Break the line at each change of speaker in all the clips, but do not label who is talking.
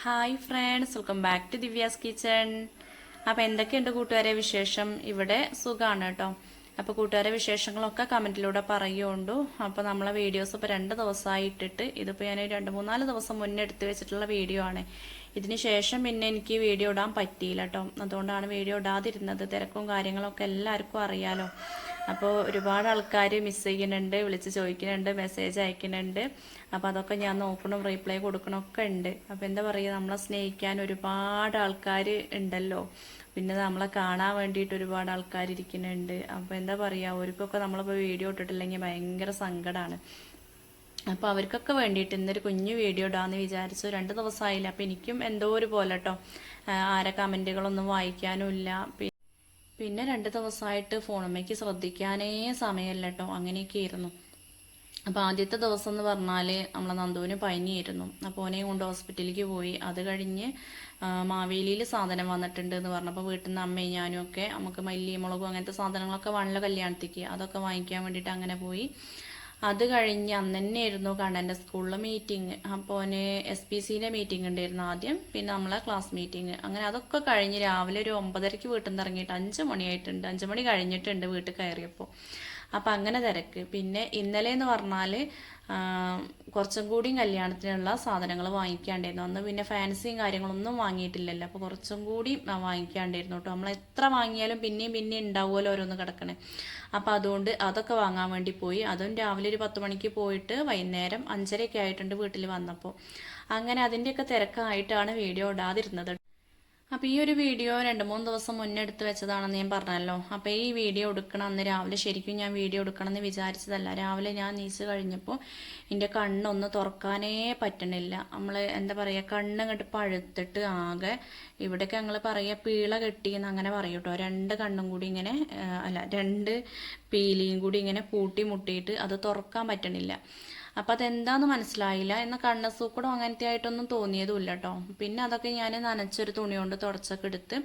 Hi friends welcome back to Divya's kitchen അപ്പോൾ എന്തൊക്കെയുണ്ട് കൂട്ടുകാരെ വിശേഷം? ഇവിടെ സുഖമാണ് കേട്ടോ. അപ്പോൾ കൂട്ടുകാരെ വിശേഷങ്ങളൊക്കെ കമന്റിലൂടെ പറയുകയുണ്ട് അപ്പോൾ നമ്മളെ വീഡിയോസ് ഇപ്പോൾ രണ്ട് ദിവസമായി ഇട്ടിട്ട് ഇതിപ്പോൾ ഞാൻ രണ്ട് മൂന്നാൽ ദിവസം മുന്നേ എടുത്ത് വെച്ചിട്ടുള്ള വീഡിയോ ആണ്. ഇതിന് ശേഷം പിന്നെ എനിക്ക് വീഡിയോ ഇടാൻ പറ്റിയില്ല കേട്ടോ. അതുകൊണ്ടാണ് വീഡിയോ ഇടാതിരുന്നത്. തിരക്കും കാര്യങ്ങളൊക്കെ എല്ലാവർക്കും അറിയാലോ. അപ്പോൾ ഒരുപാട് ആൾക്കാർ മിസ് ചെയ്യുന്നുണ്ട് വിളിച്ച് ചോദിക്കുന്നുണ്ട് മെസ്സേജ് അയക്കുന്നുണ്ട്. അപ്പോൾ അതൊക്കെ ഞാൻ നോക്കണം റീപ്ലൈ കൊടുക്കണമൊക്കെ ഉണ്ട്. അപ്പോൾ എന്താ പറയുക നമ്മളെ സ്നേഹിക്കാൻ ഒരുപാട് ആൾക്കാർ ഉണ്ടല്ലോ. പിന്നെ നമ്മളെ കാണാൻ വേണ്ടിയിട്ട് ഒരുപാട് ആൾക്കാർ ഇരിക്കുന്നുണ്ട്. അപ്പോൾ എന്താ പറയുക അവർക്കൊക്കെ നമ്മളിപ്പോൾ വീഡിയോ ഇട്ടിട്ടില്ലെങ്കിൽ ഭയങ്കര സങ്കടമാണ് അപ്പോൾ അവർക്കൊക്കെ വേണ്ടിയിട്ട് ഇന്നൊരു കുഞ്ഞു വീഡിയോ ഇടാന്ന് വിചാരിച്ചു. രണ്ട് ദിവസമായില്ല അപ്പോൾ എനിക്കും എന്തോ ഒരു പോലെ കേട്ടോ ആരെ കമന്റുകളൊന്നും വായിക്കാനും ഇല്ല. പിന്നെ രണ്ട് ദിവസമായിട്ട് ഫോണമ്മയ്ക്ക് ശ്രദ്ധിക്കാനേ സമയമല്ല കേട്ടോ അങ്ങനെയൊക്കെ ആയിരുന്നു അപ്പോൾ ആദ്യത്തെ ദിവസം എന്ന് പറഞ്ഞാൽ നമ്മളെ നന്ദുവിന് പനിയായിരുന്നു. അപ്പോൾ ഓനെ കൊണ്ട് ഹോസ്പിറ്റലിലേക്ക് പോയി. അത് കഴിഞ്ഞ് മാവേലിയിൽ സാധനം വന്നിട്ടുണ്ട് എന്ന് പറഞ്ഞപ്പോൾ വീട്ടിൽ നിന്ന് അമ്മയും ഞാനും ഒക്കെ നമുക്ക് മല്ലി മുളകും അങ്ങനത്തെ സാധനങ്ങളൊക്കെ വള്ള കല്യാണത്തേക്ക്. അതൊക്കെ വാങ്ങിക്കാൻ വേണ്ടിയിട്ട് അങ്ങനെ പോയി. അത് കഴിഞ്ഞ് അന്ന് തന്നെയായിരുന്നു കണ്ണന്റെ സ്കൂളിലെ മീറ്റിംഗ് അപ്പോൾ ഓന് എസ് പി സിന്റെ മീറ്റിംഗ് ഉണ്ടായിരുന്നു ആദ്യം. പിന്നെ നമ്മളെ ക്ലാസ് മീറ്റിംഗ് അങ്ങനെ അതൊക്കെ കഴിഞ്ഞ് രാവിലെ ഒരു ഒമ്പതരയ്ക്ക് വീട്ടിൽ നിന്ന് ഇറങ്ങിയിട്ട് അഞ്ച് മണിയായിട്ടുണ്ട്. അഞ്ച് മണി കഴിഞ്ഞിട്ടുണ്ട് വീട്ടിൽ കയറിയപ്പോൾ. അപ്പം അങ്ങനെ തിരക്ക്. പിന്നെ ഇന്നലെ എന്ന് പറഞ്ഞാൽ കുറച്ചും കൂടി കല്യാണത്തിനുള്ള സാധനങ്ങൾ വാങ്ങിക്കാണ്ടായിരുന്നു. അന്ന് പിന്നെ ഫാൻസിയും കാര്യങ്ങളൊന്നും വാങ്ങിയിട്ടില്ലല്ലോ. അപ്പോൾ കുറച്ചും കൂടി വാങ്ങിക്കാണ്ടായിരുന്നു കേട്ടോ നമ്മൾ എത്ര വാങ്ങിയാലും പിന്നെയും പിന്നെയും ഉണ്ടാവുമല്ലോ ഓരോന്ന് കിടക്കണേ. അപ്പോൾ അതുകൊണ്ട് അതൊക്കെ വാങ്ങാൻ വേണ്ടി പോയി. അതും രാവിലെ ഒരു പത്ത് മണിക്ക് പോയിട്ട് വൈകുന്നേരം അഞ്ചരയൊക്കെ ആയിട്ടുണ്ട് വീട്ടിൽ വന്നപ്പോൾ അങ്ങനെ അതിന്റെയൊക്കെ തിരക്കായിട്ടാണ് വീഡിയോ ഇടാതിരുന്നത് അപ്പോൾ ഈ ഒരു വീഡിയോ രണ്ട് മൂന്ന് ദിവസം മുന്നേ എടുത്ത് വെച്ചതാണെന്ന് ഞാൻ പറഞ്ഞല്ലോ. അപ്പോൾ ഈ വീഡിയോ എടുക്കണം അന്ന് രാവിലെ ശരിക്കും ഞാൻ വീഡിയോ എടുക്കണം എന്ന് വിചാരിച്ചതല്ല. രാവിലെ ഞാൻ നീച്ച് കഴിഞ്ഞപ്പോൾ എന്റെ കണ്ണൊന്ന് തുറക്കാനേ പറ്റണില്ല. നമ്മൾ എന്താ പറയുക കണ്ണ് ഇങ്ങോട്ട് പഴുത്തിട്ട് ആകെ ഇവിടെയൊക്കെ ഞങ്ങൾ പറയുക പീള കെട്ടിയെന്ന് അങ്ങനെ പറയും കേട്ടോ രണ്ട് കണ്ണും കൂടി ഇങ്ങനെ അല്ല രണ്ട് പീലിയും കൂടി ഇങ്ങനെ കൂട്ടി മുട്ടിയിട്ട് അത് തുറക്കാൻ പറ്റണില്ല. അപ്പം അതെന്താന്ന് മനസ്സിലായില്ല. എന്ന കണ്ണ സൂക്കടോ അങ്ങനത്തെ ആയിട്ടൊന്നും തോന്നിയതുമില്ല കേട്ടോ പിന്നെ അതൊക്കെ ഞാൻ നനച്ചൊരു തുണി കൊണ്ട് തുടച്ചൊക്കെ എടുത്ത്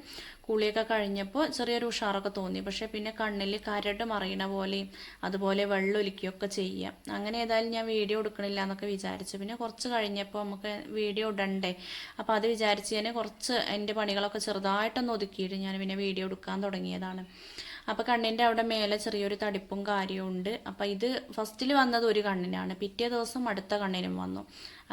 കുളിയൊക്കെ കഴിഞ്ഞപ്പോൾ ചെറിയൊരു ഉഷാറൊക്കെ തോന്നി. പക്ഷെ പിന്നെ കണ്ണിൽ കരട് മറിയണ പോലെയും അതുപോലെ വെള്ളം ഒലിക്കുകയൊക്കെ ചെയ്യാം. അങ്ങനെ ഏതായാലും ഞാൻ വീഡിയോ എടുക്കണില്ല എന്നൊക്കെ വിചാരിച്ചു. പിന്നെ കുറച്ച് കഴിഞ്ഞപ്പോൾ നമുക്ക് വീഡിയോ ഇടണ്ടേ? അപ്പോൾ അത് വിചാരിച്ച് ഞാൻ കുറച്ച് എന്റെ പണികളൊക്കെ ചെറുതായിട്ടൊന്ന് ഒതുക്കിയിട്ട് ഞാൻ പിന്നെ വീഡിയോ എടുക്കാൻ തുടങ്ങിയതാണ്. അപ്പോൾ കണ്ണിന്റെ അവിടെ മേലെ ചെറിയൊരു തടിപ്പും കാര്യവും ഉണ്ട്. അപ്പോൾ ഇത് ഫസ്റ്റിൽ വന്നത് ഒരു കണ്ണിനാണ്. പിറ്റേ ദിവസം അടുത്ത കണ്ണിനും വന്നു.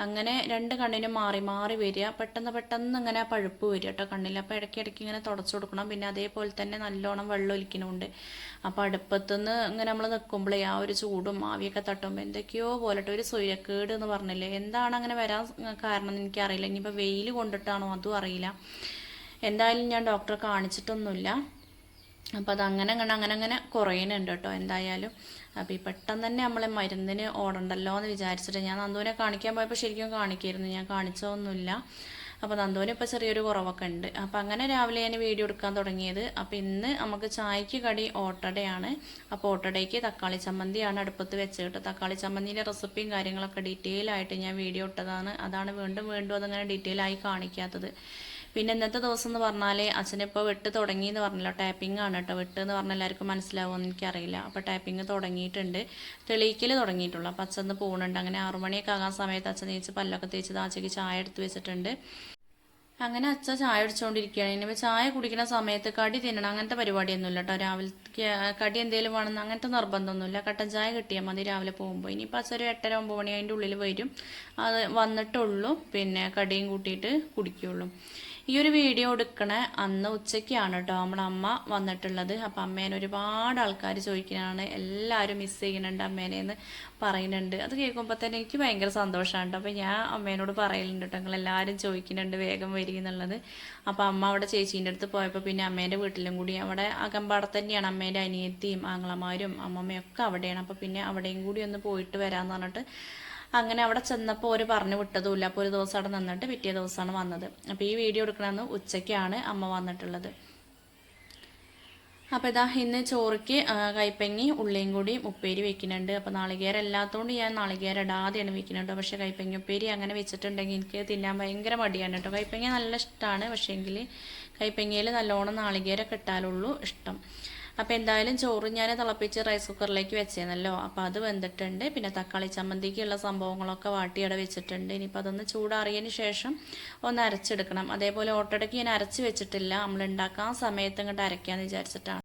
അങ്ങനെ രണ്ട് കണ്ണിനും മാറി മാറി വരിക. പെട്ടെന്ന് പെട്ടെന്ന് ഇങ്ങനെ പഴുപ്പ് വരിക കേട്ടോ കണ്ണിൽ അപ്പോൾ ഇടയ്ക്കിടയ്ക്ക് ഇങ്ങനെ തുടച്ചു കൊടുക്കണം. പിന്നെ അതേപോലെ തന്നെ നല്ലോണം വെള്ളം ഒലിക്കണമുണ്ട് അപ്പോൾ അടുപ്പത്തുനിന്ന് ഇങ്ങനെ നമ്മൾ നിൽക്കുമ്പോഴേ ആ ഒരു ചൂടും ആവിയൊക്കെ തട്ടുമ്പോൾ എന്തൊക്കെയോ പോലട്ടെ ഒരു സൂര്യക്കേട് എന്ന് പറഞ്ഞില്ലേ. എന്താണ് അങ്ങനെ വരാൻ കാരണം എന്ന് എനിക്കറിയില്ല. ഇനിയിപ്പോൾ വെയിൽ കൊണ്ടിട്ടാണോ അതും അറിയില്ല. എന്തായാലും ഞാൻ ഡോക്ടറെ കാണിച്ചിട്ടൊന്നുമില്ല. അപ്പോൾ അത് അങ്ങനെ അങ്ങനെ അങ്ങനെ അങ്ങനെ കുറയുന്നുണ്ട് കേട്ടോ എന്തായാലും. അപ്പോൾ ഈ പെട്ടെന്ന് തന്നെ നമ്മൾ മരുന്നിന് ഓടണ്ടല്ലോ എന്ന് വിചാരിച്ചിട്ട് ഞാൻ നന്ദുവിനെ കാണിക്കാൻ പോയപ്പോൾ ശരിക്കും കാണിക്കായിരുന്നു. ഞാൻ കാണിച്ചതൊന്നുമില്ല. അപ്പോൾ നന്ദുവിന് ഇപ്പോൾ ചെറിയൊരു കുറവൊക്കെ ഉണ്ട്. അപ്പോൾ അങ്ങനെ രാവിലെ ഞാൻ വീഡിയോ എടുക്കാൻ തുടങ്ങിയത്. അപ്പോൾ ഇന്ന് നമുക്ക് ചായക്ക് കടി ഓട്ടടയാണ്. അപ്പോൾ ഓട്ടടയ്ക്ക് തക്കാളി ചമ്മന്തിയാണ് അടുപ്പത്ത് വെച്ചിട്ട് തക്കാളി ചമ്മന്തിന്റെ റെസിപ്പിയും കാര്യങ്ങളൊക്കെ ഡീറ്റെയിൽ ആയിട്ട് ഞാൻ വീഡിയോ ഇട്ടതാണ്. അതാണ് വീണ്ടും വീണ്ടും അതങ്ങനെ ഡീറ്റെയിൽ ആയി കാണിക്കാത്തത്. പിന്നെ ഇന്നത്തെ ദിവസം എന്ന് പറഞ്ഞാൽ അച്ഛനിപ്പോൾ വെട്ട് തുടങ്ങി എന്ന് പറഞ്ഞല്ലോ. ടാപ്പിംഗ് ആണ് കേട്ടോ വെട്ട് എന്ന് പറഞ്ഞാൽ എല്ലാവർക്കും മനസ്സിലാവുമെന്ന് എനിക്കറിയില്ല. അപ്പോൾ ടാപ്പിംഗ് തുടങ്ങിയിട്ടുണ്ട്. തെളിയിക്കൽ തുടങ്ങിയിട്ടുള്ളൂ. അപ്പോൾ അച്ഛൻ പോകുന്നുണ്ട് അങ്ങനെ ആറുമണിയൊക്കെ ആകാൻ സമയത്ത് അച്ഛൻ തേച്ച് പല്ലൊക്കെ തേച്ച് താച്ചയ്ക്ക് ചായ എടുത്ത് വെച്ചിട്ടുണ്ട്. അങ്ങനെ അച്ഛൻ ചായ അടിച്ചുകൊണ്ടിരിക്കുകയാണ് ഇനിയിപ്പോൾ ചായ കുടിക്കുന്ന സമയത്ത് കടി തിന്നണം. അങ്ങനത്തെ പരിപാടിയൊന്നുമില്ല കേട്ടോ രാവിലെ കടി എന്തെങ്കിലും വേണമെന്ന് അങ്ങനത്തെ നിർബന്ധമൊന്നുമില്ല കട്ടൻ ചായ കിട്ടിയാൽ മതി രാവിലെ പോകുമ്പോൾ ഇനിയിപ്പോൾ അച്ഛൻ ഒരു എട്ടര ഒമ്പത് മണി അതിന്റെ ഉള്ളിൽ വരും. അത് വന്നിട്ടുള്ളൂ. പിന്നെ കടിയും കൂട്ടിയിട്ട് കുടിക്കുള്ളൂ. ഈ ഒരു വീഡിയോ എടുക്കണ അന്ന് ഉച്ചയ്ക്കാണ് കേട്ടോ നമ്മുടെ അമ്മ വന്നിട്ടുള്ളത്. അപ്പം അമ്മേനെ ഒരുപാട് ആൾക്കാർ ചോദിക്കുന്നതാണ് എല്ലാവരും മിസ് ചെയ്യുന്നുണ്ട് അമ്മേനെ എന്ന് പറയുന്നുണ്ട്. അത് കേൾക്കുമ്പോൾ തന്നെ എനിക്ക് ഭയങ്കര സന്തോഷമാണ് കേട്ടോ അപ്പം ഞാൻ അമ്മേനോട് പറയലുണ്ട് കേട്ടോ നിങ്ങൾ എല്ലാവരും ചോദിക്കുന്നുണ്ട് വേഗം വരിക എന്നുള്ളത്. അപ്പം അമ്മ അവിടെ ചേച്ചീന്റെ അടുത്ത് പോയപ്പോൾ പിന്നെ അമ്മേന്റെ വീട്ടിലും കൂടി അവിടെ അകമ്പാടത്ത് തന്നെയാണ് അമ്മേന്റെ അനിയത്തിയും ആങ്ങളമാരും അമ്മമ്മയൊക്കെ അവിടെയാണ്. അപ്പോൾ പിന്നെ അവിടെയും കൂടി ഒന്ന് പോയിട്ട് വരാമെന്ന് പറഞ്ഞിട്ട് അങ്ങനെ അവിടെ ചെന്നപ്പോൾ ഒരു പറഞ്ഞു വിട്ടതുമില്ല. അപ്പോൾ ഒരു ദിവസം അവിടെ നിന്നിട്ട് പിറ്റേ ദിവസമാണ് വന്നത്. അപ്പോൾ ഈ വീഡിയോ എടുക്കണമെന്ന് ഉച്ചയ്ക്കാണ് അമ്മ വന്നിട്ടുള്ളത്. അപ്പോൾ ഇതാ ഇന്ന് ചോറിക്ക് കൈപ്പങ്ങി ഉള്ളിയും കൂടി ഉപ്പേരി വെക്കുന്നുണ്ട്. അപ്പോൾ നാളികേരം അല്ലാത്തതുകൊണ്ട് ഞാൻ നാളികേരം ഇടാതെയാണ് വെക്കുന്നുണ്ട്. പക്ഷേ കൈപ്പങ്ങി ഉപ്പേരി അങ്ങനെ വെച്ചിട്ടുണ്ടെങ്കിൽ എനിക്ക് തിന്നാൻ ഭയങ്കര മടിയാണ് കേട്ടോ. കൈപ്പങ്ങി നല്ല ഇഷ്ടമാണ്. പക്ഷേങ്കിൽ കൈപ്പങ്ങിയിൽ നല്ലോണം നാളികേരം ഇട്ടാലുള്ളൂ ഇഷ്ടം. അപ്പോൾ എന്തായാലും ചോറ് ഞാൻ തിളപ്പിച്ച് റൈസ് കുക്കറിലേക്ക് വെച്ചേന്നല്ലോ. അപ്പോൾ അത് വെന്തിട്ടുണ്ട്. പിന്നെ തക്കാളി ചമ്മന്തിക്കുള്ള സംഭവങ്ങളൊക്കെ വാട്ടിയട വെച്ചിട്ടുണ്ട്. ഇനിയിപ്പോൾ അതൊന്ന് ചൂടാറിയതിന് ശേഷം ഒന്ന് അരച്ചെടുക്കണം. അതേപോലെ ഓട്ടടയ്ക്ക് ഞാൻ അരച്ച് വെച്ചിട്ടില്ല. നമ്മൾ ഉണ്ടാക്കാൻ സമയത്ത് ഇങ്ങോട്ട് അരയ്ക്കാമെന്ന് വിചാരിച്ചിട്ടാണ്.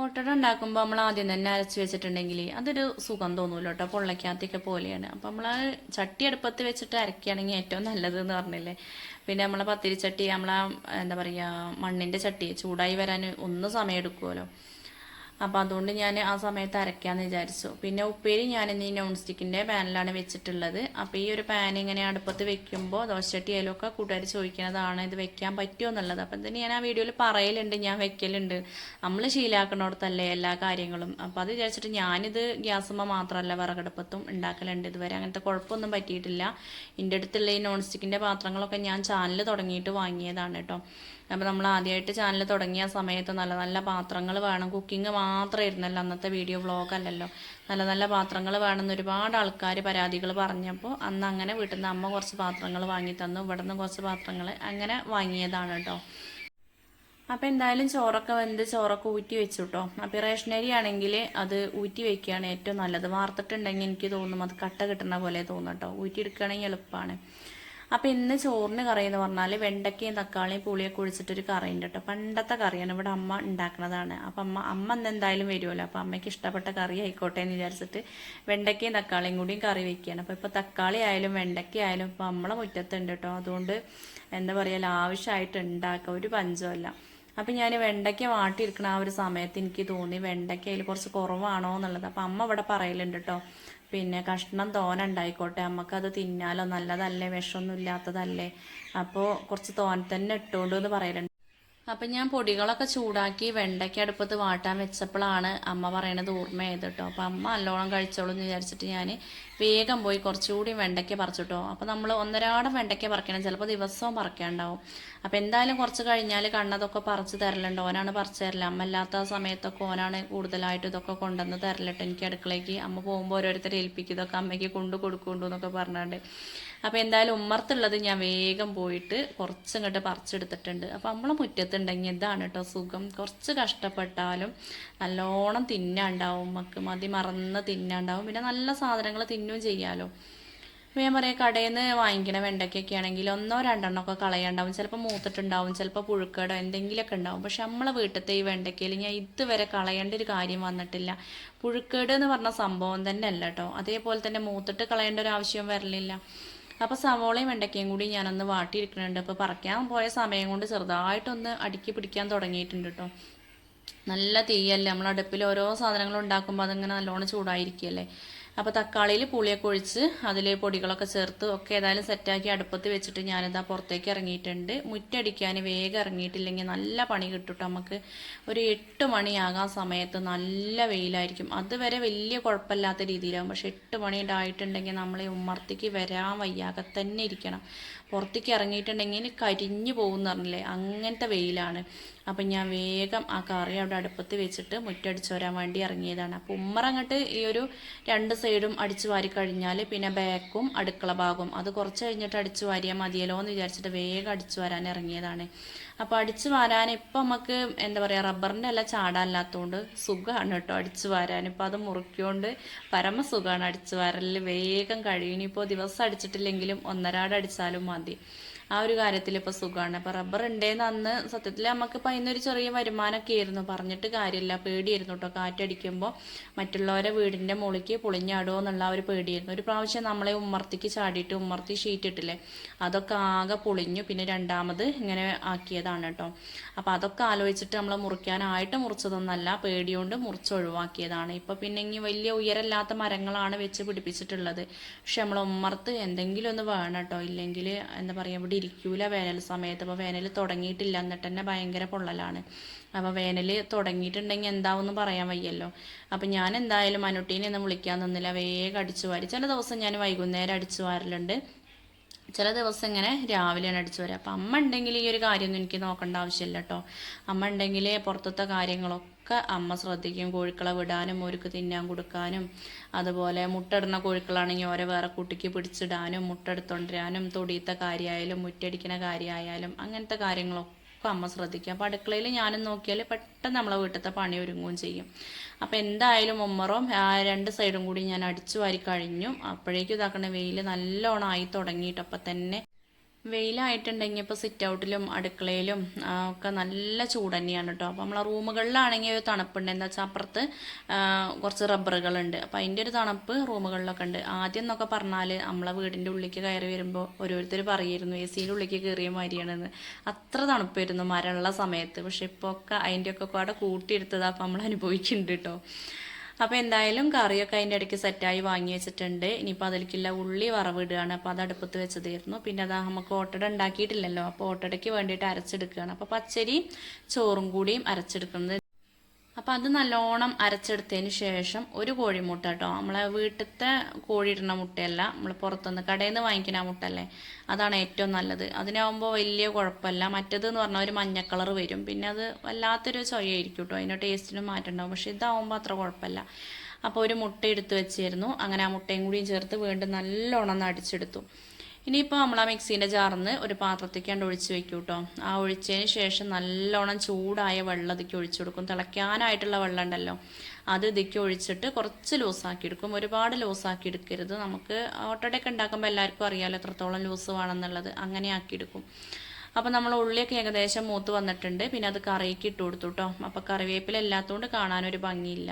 ഓട്ടട ഉണ്ടാക്കുമ്പോൾ നമ്മൾ ആദ്യം തന്നെ അരച്ച് വെച്ചിട്ടുണ്ടെങ്കിൽ അതൊരു സുഖം തോന്നൂല്ലോ കേട്ടോ പൊള്ളയ്ക്കകത്തൊക്കെ പോലെയാണ്. അപ്പം നമ്മൾ ചട്ടി അടുപ്പത്ത് വെച്ചിട്ട് അരക്കുകയാണെങ്കിൽ ഏറ്റവും നല്ലത് എന്ന് പറഞ്ഞില്ലേ? പിന്നെ നമ്മളെ പത്തിരി ചട്ടി നമ്മളെ എന്താ പറയുക മണ്ണിന്റെ ചട്ടി ചൂടായി വരാൻ ഒന്ന് സമയം എടുക്കുമല്ലോ അപ്പോൾ അതുകൊണ്ട് ഞാൻ ആ സമയത്ത് അരയ്ക്കാമെന്ന് വിചാരിച്ചു. പിന്നെ ഉപ്പേരി ഞാൻ ഈ നോൺ സ്റ്റിക്കിന്റെ പാനിലാണ് വെച്ചിട്ടുള്ളത്. അപ്പോൾ ഈ ഒരു പാൻ ഇങ്ങനെ അടുപ്പത്ത് വെക്കുമ്പോൾ ദോശട്ടി അതിലൊക്കെ കൂട്ടുകാർ ചോദിക്കുന്നതാണ് ഇത് വെക്കാൻ പറ്റുമോ എന്നുള്ളത്. അപ്പം ഇതിന് ഞാൻ ആ വീഡിയോയിൽ പറയലുണ്ട് ഞാൻ വെക്കലുണ്ട്. നമ്മൾ ശീലാക്കണോടത്തല്ലേ എല്ലാ കാര്യങ്ങളും. അപ്പോൾ അത് വിചാരിച്ചിട്ട് ഞാനിത് ഗ്യാസുമ്മ മാത്രമല്ല വിറകടുപ്പത്തും ഉണ്ടാക്കലുണ്ട് ഇതുവരെ. അങ്ങനത്തെ കുഴപ്പമൊന്നും പറ്റിയിട്ടില്ല. എന്റെ അടുത്തുള്ള ഈ നോൺ സ്റ്റിക്കിന്റെ പാത്രങ്ങളൊക്കെ ഞാൻ ചാനൽ തുടങ്ങിയിട്ട് വാങ്ങിയതാണ് കേട്ടോ. അപ്പോൾ നമ്മൾ ആദ്യമായിട്ട് ചാനൽ തുടങ്ങിയ സമയത്ത് നല്ല നല്ല പാത്രങ്ങൾ വേണം. കുക്കിംഗ് മാത്രമായിരുന്നല്ലോ അന്നത്തെ വീഡിയോ വ്ളോഗ് അല്ലല്ലോ നല്ല നല്ല പാത്രങ്ങൾ വേണമെന്ന് ഒരുപാട് ആൾക്കാർ പരാതികൾ പറഞ്ഞപ്പോൾ അന്ന് അങ്ങനെ വീട്ടിൽ നിന്ന് അമ്മ കുറച്ച് പാത്രങ്ങൾ വാങ്ങി തന്നു. ഇവിടെ നിന്ന് കുറച്ച് പാത്രങ്ങൾ അങ്ങനെ വാങ്ങിയതാണ് കേട്ടോ അപ്പോൾ എന്തായാലും ചോറൊക്കെ വെന്ത് ചോറൊക്കെ ഊറ്റി വെച്ചു കേട്ടോ അപ്പോൾ റേഷനരി ആണെങ്കിൽ അത് ഊറ്റി വെക്കുകയാണ് ഏറ്റവും നല്ലത്. വാർത്തിട്ടുണ്ടെങ്കിൽ എനിക്ക് തോന്നും അത് കട്ട കിട്ടുന്ന പോലെ തോന്നും കേട്ടോ ഊറ്റി എടുക്കുകയാണെങ്കിൽ എളുപ്പമാണ് അപ്പോൾ ഇന്ന് ചോറിന് കറി എന്ന് പറഞ്ഞാൽ വെണ്ടക്കയും തക്കാളിയും പുളിയൊക്കെ ഒഴിച്ചിട്ടൊരു കറി ഉണ്ട് കേട്ടോ. പണ്ടത്തെ കറിയാണ് ഇവിടെ അമ്മ ഉണ്ടാക്കുന്നതാണ് അപ്പം അമ്മ അമ്മ ഇന്ന് എന്തായാലും വരുമല്ലോ. അപ്പോൾ അമ്മയ്ക്ക് ഇഷ്ടപ്പെട്ട കറി ആയിക്കോട്ടെ എന്ന് വിചാരിച്ചിട്ട് വെണ്ടക്കയും തക്കാളിയും കൂടിയും കറി വെക്കുകയാണ്. അപ്പോൾ ഇപ്പോൾ തക്കാളി ആയാലും വെണ്ടക്കയായാലും ആയാലും ഇപ്പോൾ നമ്മളെ മുറ്റത്തുണ്ട് കേട്ടോ. അതുകൊണ്ട് എന്താ പറയുക ആവശ്യമായിട്ട് ഉണ്ടാക്കുക ഒരു പഞ്ചമല്ല അപ്പം ഞാൻ വെണ്ടയ്ക്ക വാട്ടിയിരിക്കണ ആ ഒരു സമയത്ത് എനിക്ക് തോന്നി വെണ്ടയ്ക്ക അതിൽ കുറച്ച് കുറവാണോ എന്നുള്ളത്. അപ്പം അമ്മ ഇവിടെ പറയലുണ്ട് കേട്ടോ പിന്നെ കഷ്ണം തോന ഉണ്ടായിക്കോട്ടെ. നമുക്കത് തിന്നാലോ? നല്ലതല്ലേ? വിഷമൊന്നും ഇല്ലാത്തതല്ലേ? അപ്പോൾ കുറച്ച് തോന തന്നെ ഇട്ടുകൊണ്ട് എന്ന് പറയലുണ്ട്. അപ്പം ഞാൻ പൊടികളൊക്കെ ചൂടാക്കി വെണ്ടയ്ക്ക അടുപ്പത്ത് വാട്ടാൻ വെച്ചപ്പോഴാണ് അമ്മ പറയണത് ഓർമ്മയായത് കേട്ടോ. അപ്പം അമ്മ നല്ലോണം കഴിച്ചോളൂ എന്ന് വിചാരിച്ചിട്ട് ഞാൻ വേഗം പോയി കുറച്ചുകൂടി വെണ്ടയ്ക്ക പറിച്ചിട്ടോ അപ്പോൾ നമ്മൾ ഒന്നരാടം വെണ്ടയ്ക്ക പറിക്കണം ചിലപ്പോൾ ദിവസവും പറിക്കാണ്ടാവും. അപ്പോൾ എന്തായാലും കുറച്ച് കഴിഞ്ഞാൽ കണ്ണതൊക്കെ പറിച്ച് തരലുണ്ട്. ഓനാണ് പറിച്ച് തരല. അമ്മ ഇല്ലാത്ത സമയത്തൊക്കെ ഓനാണ് കൂടുതലായിട്ട് ഇതൊക്കെ കൊണ്ടുവന്ന് തരലിട്ട് എനിക്ക് അടുക്കളയ്ക്ക് അമ്മ പോകുമ്പോൾ ഓരോരുത്തരെ ഏൽപ്പിക്കും. ഇതൊക്കെ അമ്മയ്ക്ക് കൊണ്ടു കൊടുക്കുന്നുണ്ടോ എന്നൊക്കെ പറഞ്ഞുകൊണ്ട് അപ്പോൾ എന്തായാലും ഉമ്മർത്തുള്ളത് ഞാൻ വേഗം പോയിട്ട് കുറച്ച് ഇങ്ങോട്ട് പറിച്ചെടുത്തിട്ടുണ്ട്. അപ്പോൾ നമ്മളെ മുറ്റത്തുണ്ടെങ്കിൽ ഇതാണ് കേട്ടോ സുഖം. കുറച്ച് കഷ്ടപ്പെട്ടാലും നല്ലോണം തിന്നാണ്ടാവും. മക്ക് മതി മറന്ന് തിന്നാണ്ടാവും. പിന്നെ നല്ല സാധനങ്ങൾ തിന്നും ചെയ്യാമല്ലോ അപ്പോൾ ഞാൻ പറയാം കടയിൽ നിന്ന് വാങ്ങിക്കണ വെണ്ടയ്ക്കൊക്കെ ആണെങ്കിൽ ഒന്നോ രണ്ടെണ്ണോ ഒക്കെ കളയാണ്ടാവും. ചിലപ്പോൾ മൂത്തിട്ടുണ്ടാവും ചിലപ്പോൾ പുഴുക്കടോ എന്തെങ്കിലുമൊക്കെ ഉണ്ടാവും. പക്ഷെ നമ്മളെ വീട്ടിലത്തെ ഈ വെണ്ടയ്ക്കയിൽ ഞാൻ ഇതുവരെ കളയേണ്ട ഒരു കാര്യം വന്നിട്ടില്ല. പുഴുക്കേട് എന്ന് പറഞ്ഞ സംഭവം തന്നെ അല്ല കേട്ടോ അതേപോലെ തന്നെ മൂത്തിട്ട് കളയേണ്ട ഒരു ആവശ്യം വരലില്ല. അപ്പോൾ സവോളയും വെണ്ടയ്ക്കയും കൂടി ഞാനൊന്ന് വാട്ടിയിരിക്കുന്നുണ്ട്. അപ്പോൾ പറിക്കാൻ പോയ സമയം കൊണ്ട് ചെറുതായിട്ടൊന്ന് അടുക്കി പിടിക്കാൻ തുടങ്ങിയിട്ടുണ്ട് കേട്ടോ നല്ല തീയല്ലേ? നമ്മൾ അടുപ്പിൽ ഓരോ സാധനങ്ങൾ ഉണ്ടാക്കുമ്പോൾ അതിങ്ങനെ നല്ലോണം ചൂടായിരിക്കുകയല്ലേ അപ്പോൾ തക്കാളിയിൽ പുളിയൊക്കെ ഒഴിച്ച് അതിൽ പൊടികളൊക്കെ ചേർത്ത് ഒക്കെ ഏതായാലും സെറ്റാക്കി അടുപ്പത്ത് വെച്ചിട്ട് ഞാനിതാ പുറത്തേക്ക് ഇറങ്ങിയിട്ടുണ്ട്. മുറ്റടിക്കാൻ വേഗം ഇറങ്ങിയിട്ടില്ലെങ്കിൽ നല്ല പണി കിട്ടും നമുക്ക്. ഒരു എട്ട് മണിയാകാൻ സമയത്ത് നല്ല വെയിലായിരിക്കും. അതുവരെ വലിയ കുഴപ്പമില്ലാത്ത രീതിയിലാകും പക്ഷെ എട്ട് മണി ഉണ്ടായിട്ടുണ്ടെങ്കിൽ നമ്മൾ ഈ ഉമ്മർത്തേക്ക് വരാൻ വയ്യാതെ തന്നെ ഇരിക്കണം. പുറത്തേക്ക് ഇറങ്ങിയിട്ടുണ്ടെങ്കിൽ കരിഞ്ഞു പോകുന്ന പറഞ്ഞില്ലേ? അങ്ങനത്തെ വെയിലാണ്. അപ്പം ഞാൻ വേഗം ആ കറി അവിടെ അടുപ്പത്ത് വെച്ചിട്ട് മുറ്റടിച്ച് വരാൻ വേണ്ടി ഇറങ്ങിയതാണ്. അപ്പോൾ ഉമ്മറ അങ്ങോട്ട് ഈ ഒരു രണ്ട് സൈഡും അടിച്ചു വാരി കഴിഞ്ഞാൽ പിന്നെ ബാക്കും അടുക്കള ഭാഗവും. അത് കുറച്ച് കഴിഞ്ഞിട്ട് അടിച്ചു വാരിയാൽ മതിയല്ലോ എന്ന് വിചാരിച്ചിട്ട് വേഗം അടിച്ചു വരാൻ ഇറങ്ങിയതാണ്. അപ്പോൾ അടിച്ചു വാരാൻ ഇപ്പം നമുക്ക് എന്താ പറയുക റബ്ബറിന്റെ എല്ലാം ചാടാനില്ലാത്തതുകൊണ്ട് സുഖമാണ് കേട്ടോ അടിച്ചു വാരാൻ. ഇപ്പോൾ അത് മുറിക്കൊണ്ട് പരമസുഖമാണ് അടിച്ചു വാരലിൽ വേഗം കഴിയും. ഇനിയിപ്പോൾ ദിവസം അടിച്ചിട്ടില്ലെങ്കിലും ഒന്നരാട് അടിച്ചാലും മതി. ആ ഒരു കാര്യത്തിൽ ഇപ്പോൾ സുഖമാണ് അപ്പോൾ റബ്ബർ ഉണ്ടേന്ന് അന്ന് സത്യത്തിൽ നമുക്ക് ഇപ്പം അതിനൊരു ചെറിയ വരുമാനമൊക്കെ ആയിരുന്നു. പറഞ്ഞിട്ട് കാര്യമില്ല പേടിയായിരുന്നു കേട്ടോ കാറ്റടിക്കുമ്പോൾ മറ്റുള്ളവരെ വീടിന്റെ മുകളിലേക്ക് പൊളിഞ്ഞാടുമോ എന്നുള്ള ഒരു പേടിയായിരുന്നു. ഒരു പ്രാവശ്യം നമ്മളെ ഉമ്മർത്തിക്ക് ചാടിയിട്ട് ഉമ്മർത്തി ഷീറ്റ് ഇട്ടില്ലേ അതൊക്കെ ആകെ പൊളിഞ്ഞു. പിന്നെ രണ്ടാമത് ഇങ്ങനെ ആക്കിയതാണ് കേട്ടോ അപ്പോൾ അതൊക്കെ ആലോചിച്ചിട്ട് നമ്മൾ മുറിക്കാനായിട്ട് മുറിച്ചതൊന്നല്ല പേടിയോണ്ട് മുറിച്ചൊഴിവാക്കിയതാണ് ഇപ്പോൾ പിന്നെ ഇനി വലിയ ഉയരമില്ലാത്ത മരങ്ങളാണ് വെച്ച് പിടിപ്പിച്ചിട്ടുള്ളത്. പക്ഷെ നമ്മൾ ഉമ്മർത്ത് എന്തെങ്കിലും ഒന്ന് വേണം കേട്ടോ ഇല്ലെങ്കിൽ എന്താ പറയുക ഇവിടെ ഇരിക്കൂല വേനൽ സമയത്ത്. അപ്പോൾ വേനൽ തുടങ്ങിയിട്ടില്ല. എന്നിട്ട് തന്നെ ഭയങ്കര പൊള്ളലാണ്. അപ്പോൾ വേനൽ തുടങ്ങിയിട്ടുണ്ടെങ്കിൽ എന്താവും എന്ന് പറയാൻ വയ്യല്ലോ. അപ്പം ഞാൻ എന്തായാലും മനുട്ടീനെ ഒന്നും വിളിക്കാൻ നിന്നില്ല. വേഗം അടിച്ചു വാരി ചില ദിവസം ഞാൻ വൈകുന്നേരം അടിച്ചു വാരലുണ്ട് ചില ദിവസം ഇങ്ങനെ രാവിലെയാണ് അടിച്ചു വരിക. അപ്പം അമ്മ ഉണ്ടെങ്കിൽ ഈ ഒരു കാര്യമൊന്നും എനിക്ക് നോക്കേണ്ട ആവശ്യമില്ല കേട്ടോ അമ്മ ഉണ്ടെങ്കിൽ പുറത്തത്തെ കാര്യങ്ങളൊക്കെ അമ്മ ശ്രദ്ധിക്കും. കോഴിക്കളെ വിടാനും ഓർക്ക് തിന്നാൻ കൊടുക്കാനും അതുപോലെ മുട്ടയിടുന്ന കോഴിക്കളാണെങ്കിൽ ഓരോ വേറെ കുട്ടിക്ക് പിടിച്ചിടാനും മുട്ട എടുത്തോണ്ടിരാനും തൊടിയത്തെ കാര്യമായാലും മുറ്റടിക്കുന്ന കാര്യമായാലും അങ്ങനത്തെ കാര്യങ്ങളൊക്കെ ഒക്കെ അമ്മ ശ്രദ്ധിക്കും. അപ്പോൾ അടുക്കളയിൽ ഞാനും നോക്കിയാൽ പെട്ടെന്ന് നമ്മളെ വീട്ടിലത്തെ പണി ഒരുങ്ങുകയും ചെയ്യും. അപ്പോൾ എന്തായാലും ഉമ്മറും രണ്ട് സൈഡും കൂടി ഞാൻ അടിച്ചു വാരി കഴിഞ്ഞു. അപ്പോഴേക്കും ഇതാക്കണ വെയിൽ നല്ലോണം ആയി തുടങ്ങിയിട്ട് അപ്പം തന്നെ വെയിലായിട്ടുണ്ടെങ്കിൽ ഇപ്പോൾ സിറ്റ് ഔട്ടിലും അടുക്കളയിലും ഒക്കെ നല്ല ചൂട് തന്നെയാണ് കേട്ടോ. അപ്പോൾ നമ്മളെ റൂമുകളിലാണെങ്കിൽ ഒരു തണുപ്പുണ്ട്. എന്താ വെച്ചാൽ അപ്പുറത്ത് കുറച്ച് റബ്ബറുകളുണ്ട്. അപ്പോൾ അതിന്റെ ഒരു തണുപ്പ് റൂമുകളിലൊക്കെ ഉണ്ട്. ആദ്യം എന്നൊക്കെ പറഞ്ഞാൽ നമ്മളെ വീടിന്റെ ഉള്ളിലേക്ക് കയറി വരുമ്പോൾ ഓരോരുത്തർ പറയായിരുന്നു എ സിയുടെ ഉള്ളിലേക്ക് കയറിയ മാതിരിയാണെന്ന്. അത്ര തണുപ്പായിരുന്നു മരമുള്ള സമയത്ത്. പക്ഷെ ഇപ്പോൾ ഒക്കെ അതിന്റെയൊക്കെ കൂടെ കൂട്ടിയെടുത്തതാണ് അപ്പോൾ നമ്മൾ അനുഭവിക്കുന്നുണ്ട് കേട്ടോ. അപ്പോൾ എന്തായാലും കറിയൊക്കെ അതിന്റെ ഇടയ്ക്ക് സെറ്റായി വാങ്ങി വെച്ചിട്ടുണ്ട്. ഇനിയിപ്പോൾ അതിലേക്കുള്ള ഉള്ളി വറവിടുകയാണ്. അപ്പോൾ അത് അടുപ്പത്ത് വെച്ചതായിരുന്നു. പിന്നെ അത് നമുക്ക് ഓട്ടട ഉണ്ടാക്കിയിട്ടില്ലല്ലോ. അപ്പോൾ ഓട്ടടയ്ക്ക് വേണ്ടിയിട്ട് അരച്ചെടുക്കുകയാണ്. അപ്പോൾ പച്ചരി ചോറും കൂടിയും അരച്ചെടുക്കുന്നത് അപ്പോൾ അത് നല്ലോണം അരച്ചെടുത്തതിന് ശേഷം ഒരു കോഴിമുട്ട കേട്ടോ. നമ്മളെ വീട്ടിലത്തെ കോഴിയിടുന്ന മുട്ടയല്ല. നമ്മൾ പുറത്തുനിന്ന് കടയിൽ നിന്ന് വാങ്ങിക്കുന്ന മുട്ടല്ലേ അതാണ് ഏറ്റവും നല്ലത്. അതിനാവുമ്പോൾ വലിയ കുഴപ്പമില്ല. മറ്റേത് എന്ന് പറഞ്ഞാൽ ഒരു മഞ്ഞ കളർ വരും. പിന്നെ അത് വല്ലാത്തൊരു ചൊയ്യായിരിക്കും കേട്ടോ. അതിന്റെ ടേസ്റ്റിനും മാറ്റം പക്ഷേ ഇതാവുമ്പോൾ അത്ര കുഴപ്പമില്ല. അപ്പോൾ ഒരു മുട്ട എടുത്ത് വെച്ചിരുന്നു. അങ്ങനെ ആ മുട്ടയും കൂടിയും ചേർത്ത് വീണ്ടും നല്ലോണം അടിച്ചെടുത്തു. ഇനിയിപ്പോൾ നമ്മൾ ആ മിക്സീന്റെ ജാറിന്ന് ഒരു പാത്രത്തേക്ക് കണ്ട് ഒഴിച്ച് വെക്കും കേട്ടോ ആ ഒഴിച്ചതിന് ശേഷം നല്ലോണം ചൂടായ വെള്ളം ഇതിക്ക് ഒഴിച്ചു കൊടുക്കും. തിളയ്ക്കാനായിട്ടുള്ള വെള്ളം ഉണ്ടല്ലോ അത് ഇതിക്ക് ഒഴിച്ചിട്ട് കുറച്ച് ലൂസാക്കി എടുക്കും. ഒരുപാട് ലൂസാക്കി എടുക്കരുത്. നമുക്ക് ഓട്ടോടൊക്കെ ഉണ്ടാക്കുമ്പോൾ എല്ലാവർക്കും അറിയാമല്ലോ എത്രത്തോളം ലൂസ് വേണമെന്നുള്ളത്. അങ്ങനെ ആക്കിയെടുക്കും അപ്പോൾ നമ്മൾ ഉള്ളിയൊക്കെ ഏകദേശം മൂത്ത് വന്നിട്ടുണ്ട്. പിന്നെ അത് കറിക്ക് ഇട്ട് കൊടുത്തു കേട്ടോ അപ്പോൾ കറിവേപ്പില ഇല്ലാത്തതുകൊണ്ട് കാണാനൊരു ഭംഗിയില്ല.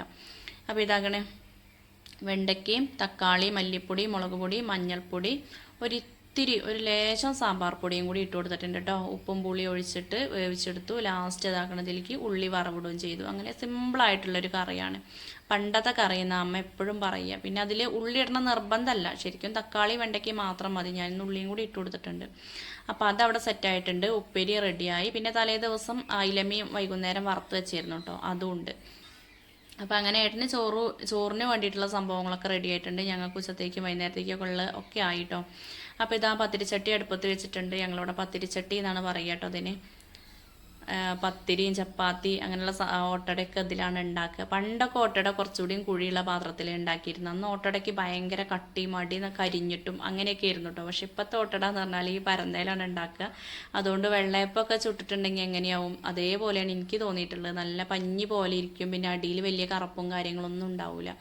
അപ്പോൾ ഇതാകണേ. വെണ്ടയ്ക്കയും തക്കാളി മല്ലിപ്പൊടി മുളക് പൊടി മഞ്ഞൾപ്പൊടി ഒരിത്തിരി ഒരു ലേശം സാമ്പാർ പൊടിയും കൂടി ഇട്ട് കൊടുത്തിട്ടുണ്ട് കേട്ടോ ഉപ്പും പുളി ഒഴിച്ചിട്ട് വേവിച്ചെടുത്തു. ലാസ്റ്റ് ഇതാക്കണതിലേക്ക് ഉള്ളി വറവിടുകയും ചെയ്തു. അങ്ങനെ സിമ്പിളായിട്ടുള്ളൊരു കറിയാണ്. പണ്ടത്തെ കറി എന്ന് അമ്മ എപ്പോഴും പറയുക. പിന്നെ അതിൽ ഉള്ളി ഇടണ നിർബന്ധമല്ല ശരിക്കും തക്കാളി വെണ്ടയ്ക്ക് മാത്രം മതി. ഞാൻ ഇന്ന് ഉള്ളിയും കൂടി ഇട്ട് കൊടുത്തിട്ടുണ്ട്. അപ്പോൾ അതവിടെ സെറ്റായിട്ടുണ്ട് ഉപ്പേരി റെഡിയായി പിന്നെ തലേ ദിവസം അയിലമീൻ വൈകുന്നേരം വറുത്ത് വെച്ചിരുന്നു കേട്ടോ അതും ഉണ്ട്. അപ്പോൾ അങ്ങനെ ഏട്ടന് ചോറ് ചോറിന് വേണ്ടിയിട്ടുള്ള സംഭവങ്ങളൊക്കെ റെഡി ആയിട്ടുണ്ട്. ഞങ്ങൾക്ക് ഉച്ചത്തേക്കും വൈകുന്നേരത്തേക്കൊക്കെ ഉള്ള ഒക്കെ ആയിട്ടോ. അപ്പോൾ ഇതാ പത്തിരിച്ചട്ടി അടുപ്പത്ത് വെച്ചിട്ടുണ്ട്. ഞങ്ങളിവിടെ പത്തിരിച്ചട്ടി എന്നാണ് പറയുക കേട്ടോ അതിന്. പത്തിരിയും ചപ്പാത്തി അങ്ങനെയുള്ള ഓട്ടടയൊക്കെ ഇതിലാണ് ഉണ്ടാക്കുക. പണ്ടൊക്കെ ഓട്ടട കുറച്ചുകൂടിയും കുഴിയുള്ള പാത്രത്തിൽ ഉണ്ടാക്കിയിരുന്നു. അന്ന് ഓട്ടടയ്ക്ക് ഭയങ്കര കട്ടി മടി കരിഞ്ഞിട്ടും അങ്ങനെയൊക്കെ ആയിരുന്നു കേട്ടോ പക്ഷെ ഇപ്പോഴത്തെ ഓട്ടട എന്ന് പറഞ്ഞാൽ ഈ പരന്തയിലാണ് ഉണ്ടാക്കുക. അതുകൊണ്ട് വെള്ളയപ്പൊക്കെ ചുട്ടിട്ടുണ്ടെങ്കിൽ എങ്ങനെയാവും? അതേപോലെയാണ് എനിക്ക് തോന്നിയിട്ടുള്ളത്. നല്ല പഞ്ഞി പോലെ ഇരിക്കും. പിന്നെ അടിയിൽ വലിയ കറുപ്പും കാര്യങ്ങളൊന്നും ഉണ്ടാവില്ല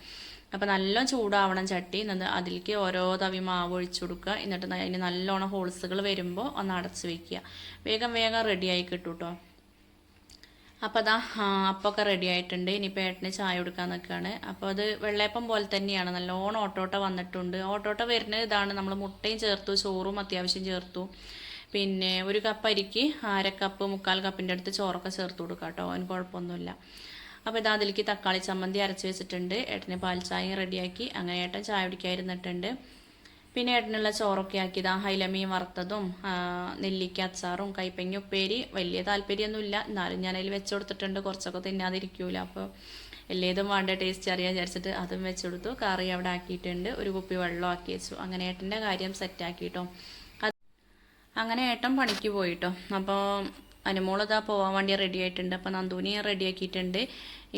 അപ്പോൾ നല്ല ചൂടാവണം ചട്ടി. എന്നിട്ട് അതിലേക്ക് ഓരോ തവി മാവ് ഒഴിച്ചു കൊടുക്കുക. എന്നിട്ട് അതിന് നല്ലോണം ഹോൾസുകൾ വരുമ്പോൾ ഒന്ന് അടച്ച് വയ്ക്കുക വേഗം വേഗം റെഡിയായി കിട്ടും കേട്ടോ അപ്പോൾ അതാ അപ്പമൊക്കെ റെഡി ആയിട്ടുണ്ട്. ഇനിയിപ്പോൾ ഏട്ടന് ചായ കൊടുക്കാൻ നിൽക്കുകയാണ് അപ്പോൾ അത് വെള്ളയപ്പം പോലെ തന്നെയാണ്. നല്ലോണം ഓട്ടോട്ട വന്നിട്ടുണ്ട്. ഓട്ടോട്ട വരുന്നത് ഇതാണ്. നമ്മൾ മുട്ടയും ചേർത്തു ചോറും അത്യാവശ്യം ചേർത്തു. പിന്നെ ഒരു കപ്പ് അരിക്ക് അര കപ്പ് മുക്കാൽ കപ്പിന്റെ അടുത്ത് ചോറൊക്കെ ചേർത്ത് കൊടുക്കാം കേട്ടോ. അതിന് കുഴപ്പമൊന്നുമില്ല. അപ്പോൾ ഇതാ അതിലേക്ക് തക്കാളി ചമ്മന്തി അരച്ച് വെച്ചിട്ടുണ്ട്. ഏട്ടന് പാൽ ചായയും റെഡിയാക്കി അങ്ങനെ ഏട്ടൻ ചായ കുടിക്കാതിരുന്നിട്ടുണ്ട്. പിന്നെ ഏട്ടനുള്ള ചോറൊക്കെ ആക്കിയതാ ഹൈലമീൻ വറുത്തതും നെല്ലിക്ക അച്ചാറും കൈപ്പങ്ങി ഉപ്പേരി വലിയ താല്പര്യമൊന്നുമില്ല. എന്നാലും ഞാൻ അതിൽ വെച്ച് കൊടുത്തിട്ടുണ്ട്. കുറച്ചൊക്കെ തിന്നാതിരിക്കൂല. അപ്പോൾ എല്ലേതും വേണ്ട ടേസ്റ്റ് അറിയാൻ വിചാരിച്ചിട്ട് അതും വെച്ചു കൊടുത്തു. കറി അവിടെ ആക്കിയിട്ടുണ്ട്. ഒരു കുപ്പി വെള്ളം ആക്കി വെച്ചു. അങ്ങനെ ഏട്ടന്റെ കാര്യം സെറ്റാക്കിട്ടോ അങ്ങനെ ഏട്ടൻ പണിക്ക് പോയിട്ടോ. അപ്പോൾ അനുമോളിതാ പോകാൻ വേണ്ടി റെഡി ആയിട്ടുണ്ട്. അപ്പോൾ നന്ദുവിനെ റെഡി ആക്കിയിട്ടുണ്ട്.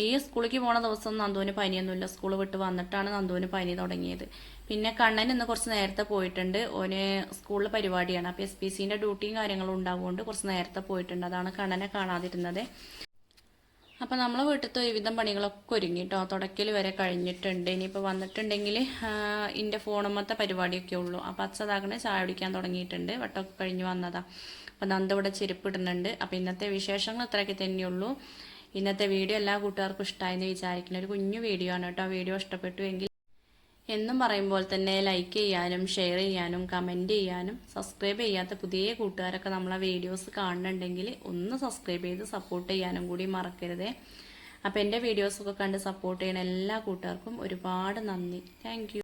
ഈ സ്കൂളിലേക്ക് പോണ ദിവസം നന്ദുവിന് പനിയൊന്നുമില്ല. സ്കൂൾ വിട്ട് വന്നിട്ടാണ് നന്ദുവിന് പനി തുടങ്ങിയത്. പിന്നെ കണ്ണൻ ഇന്ന് കുറച്ച് നേരത്തെ പോയിട്ടുണ്ട്. ഓന് സ്കൂളിൽ പരിപാടിയാണ്. അപ്പോൾ എസ് പി സിന്റെ ഡ്യൂട്ടിയും കാര്യങ്ങളും ഉണ്ടാവുകൊണ്ട് കുറച്ച് നേരത്തെ പോയിട്ടുണ്ട്. അതാണ് കണ്ണനെ കാണാതിരുന്നത്. അപ്പോൾ നമ്മളെ വീട്ടിലത്തെ ഒരുവിധം പണികളൊക്കെ ഒരുങ്ങി കേട്ടോ തുടക്കൽ വരെ കഴിഞ്ഞിട്ടുണ്ട്. ഇനിയിപ്പോൾ വന്നിട്ടുണ്ടെങ്കിൽ എന്റെ ഫോണുമത്തെ പരിപാടിയൊക്കെ ഉള്ളൂ. അപ്പോൾ അച്ഛതാകണ ചായ കുടിക്കാൻ തുടങ്ങിയിട്ടുണ്ട്. വട്ടമൊക്കെ കഴിഞ്ഞ് വന്നതാ. അപ്പോൾ നന്ദ ഇവിടെ ചെരുപ്പ് ഇടുന്നുണ്ട്. അപ്പോൾ ഇന്നത്തെ വിശേഷങ്ങൾ ഇത്രയൊക്കെ തന്നെയുള്ളൂ. ഇന്നത്തെ വീഡിയോ എല്ലാ കൂട്ടുകാർക്കും ഇഷ്ടമായെന്ന് വിചാരിക്കുന്ന. ഒരു കുഞ്ഞു വീഡിയോ ആണ് കേട്ടോ. വീഡിയോ ഇഷ്ടപ്പെട്ടു എങ്കിൽ എന്നും പറയുമ്പോൾ തന്നെ ലൈക്ക് ചെയ്യാനും ഷെയർ ചെയ്യാനും കമന്റ് ചെയ്യാനും സബ്സ്ക്രൈബ് ചെയ്യാത്ത പുതിയ കൂട്ടുകാരൊക്കെ നമ്മളെ വീഡിയോസ് കാണുന്നുണ്ടെങ്കിൽ ഒന്ന് സബ്സ്ക്രൈബ് ചെയ്ത് സപ്പോർട്ട് ചെയ്യാനും കൂടി മറക്കരുതേ. അപ്പോൾ എന്റെ വീഡിയോസൊക്കെ കണ്ട് സപ്പോർട്ട് ചെയ്യുന്ന എല്ലാ കൂട്ടുകാർക്കും ഒരുപാട് നന്ദി. താങ്ക്